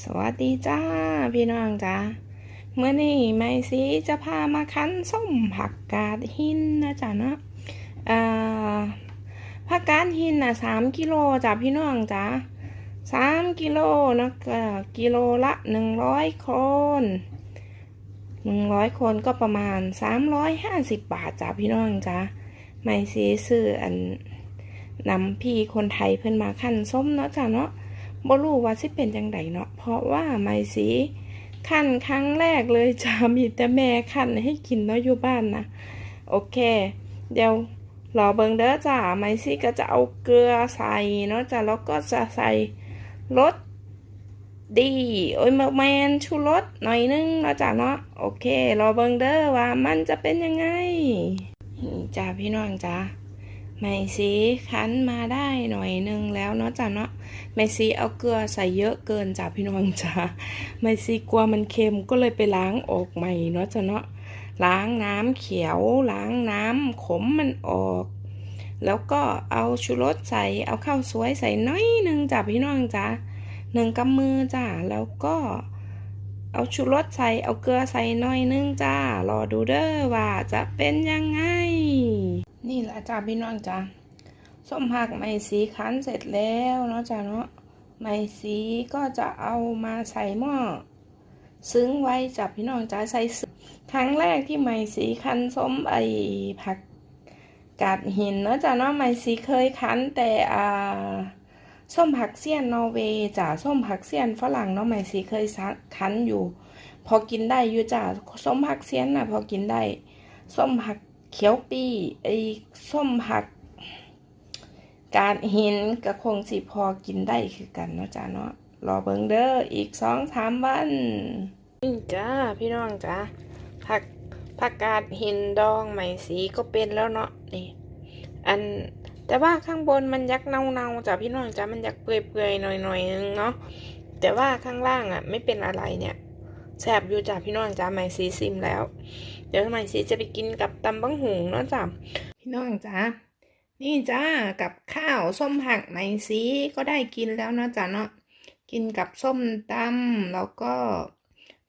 สวัสดีจ้า พี่น้องจ้าเมื่อนี้ไม่สีจะพามาคั้นส้มผักกาดหินนะจ๊ะเนาะผักกาดหินนะสามกิโลจ้ะพี่น้องจ้าสามกิโลนะก็กิโลละหนึ่งร้อยคนหนึ่งร้อยคนก็ประมาณสามร้อยห้าสิบบาทจ้ะพี่น้องจ้าไม่สีซื้ออันนำพี่คนไทยเพิ่นมาขั้นส้มเนาะจ้ะเนาะ บ่รู้ว่าสิเป็นจังไดเนาะเพราะว่าไม่สีขั้นครั้งแรกเลยจะมีแต่แม่ขั้นให้กินเนาะอยู่บ้านนะโอเค เดี๋ยวรอเบิงเด้อจ้าไม่สีก็จะเอาเกลือใส่เนาะจ้ะแล้วก็จะใส่รสดีโอ้ยแมนชูรสหน่อยนึงเนาะจ้ะเนาะโอเครอเบิงเด้อว่ามันจะเป็นยังไงจ้าพี่น้องจ้า ไม่สีคั้นมาได้หน่อยนึงแล้วเนาะจ้ะเนาะไม่ซีเอาเกลือใส่เยอะเกินจ้ะพี่น้องจ้าไม่ซีกลัวมันเค็มก็เลยไปล้างออกใหม่เนาะจ้ะเนาะล้างน้ำเขียวล้างน้ำขมมันออก แล้วก็เอาชูรสใส่เอาข้าวสวยใส่น้อยหนึ่งจ้ะพี่น้องจ้าหนึ่งกำมือจ้าแล้วก็เอาชูรสใส่เอาเกลือใส่น้อยหนึงจ้ารอดูเด้อว่าจะเป็นยังไง นี่แหละจ้าพี่น้องจ้าส้มผักไหมสีคั้นเสร็จแล้วเนาะจ้ะเนาะไหมสีก็จะเอามาใส่หม้อซึ้งไว้จับพี่น้องจ้าใส่ซึ้งครั้งแรกที่ไหมสีคั้นส้มไอผักกาดหินเนาะจ้ะเนาะไหมสีเคยคั้นแต่อ่าส้มผักเสี้ยนนอร์เวย์จ้ะส้มผักเสี้ยนฝรั่งเนาะไหมสีเคยคั้นอยู่ พอกินได้อยู่จ้ะส้มผักเสี้ยนน่ะพอกินได้ส้มผัก เขียวปีไอส้มผัก การหินก็คงสิพอกินได้คือกันเนาะจ้าเนาะรอเบิงเด้ออีกสองสามวันนี่จ้าพี่น้องจ้าผักผักกาดหินดองไหมสีก็เป็นแล้วเนาะนี่ อันแต่ว่าข้างบนมันยักเนาเนาๆจ้าพี่น้องจ้ามันยักเปื่อยๆหน่อยๆนึงเนาะแต่ว่าข้างล่างอะ ไม่เป็นอะไรเนี่ย แสบอยู่จ้าพี่น้องจ้าไหมสีซิมแล้ว เดี๋ยวไหมสีจะไปกินกับตำบังหุงเนาะจ้าพี่น้องจ้านี่จ้ากับข้าวส้มผักไหมซีก็ได้กินแล้วเนาะจ้ะเนาะกินกับส้มตำแล้วก็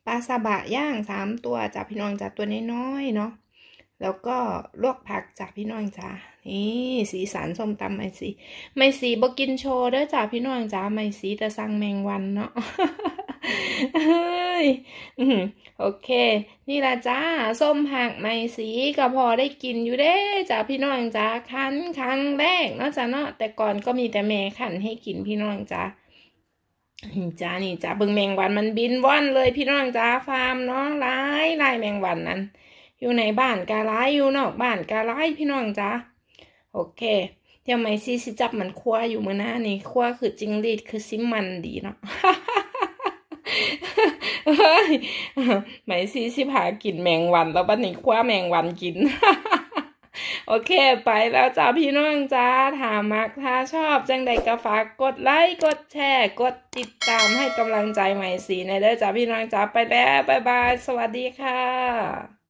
ปลาซาบะย่างสามตัวจ้ะพี่น้องจ้ะตัวน้อยๆเนาะแล้วก็ลวกผักจ้ะพี่น้องจ้ะนี่สีสันส้มตำไหมซีไหมซีบ่กินโชว์เด้อจ้ะพี่น้องจ้ะไหมซีแต่สั่งแมงวันเนาะ ยโอเค นี่ละจ้าส้มผักไหมสีก็พอได้กินอยู่เด้จ้าพี่น้องจ้าคั้นครั้งแรกเนาะจ้าเนาะแต่ก่อนก็มีแต่แม่ขันให้กินพี่น้องจ้าจ้านี่จ้าเบิ่งแมงวันมันบินว่อนเลยพี่น้องจ้าฟาร์มเนาะร้ายลายแมงวันนั้น อยู่ในบ้านการ้ายอยู่นอกบ้านการ้ายพี่น้องจ้าโอเคเดี๋ยวไหมซีสิจับมันคว้าอยู่มือหน้านี่คว้าคือจิงรีดคือซิมมันดีเนาะ เฮ้ยไหมซีสิพากินแมงวันแล้วบัดนี้คว้าแมงวันกิน โอเค ไปแล้วจ้าพี่น้องจ้าถามักถ้าชอบจังใดก็ฝากกดไลค์กดแชร์ กดติดตามให้กำลังใจใหม่สีในเด้อจ้าพี่น้องจ้าไปแล้วบ๊ายบาย สวัสดีค่ะ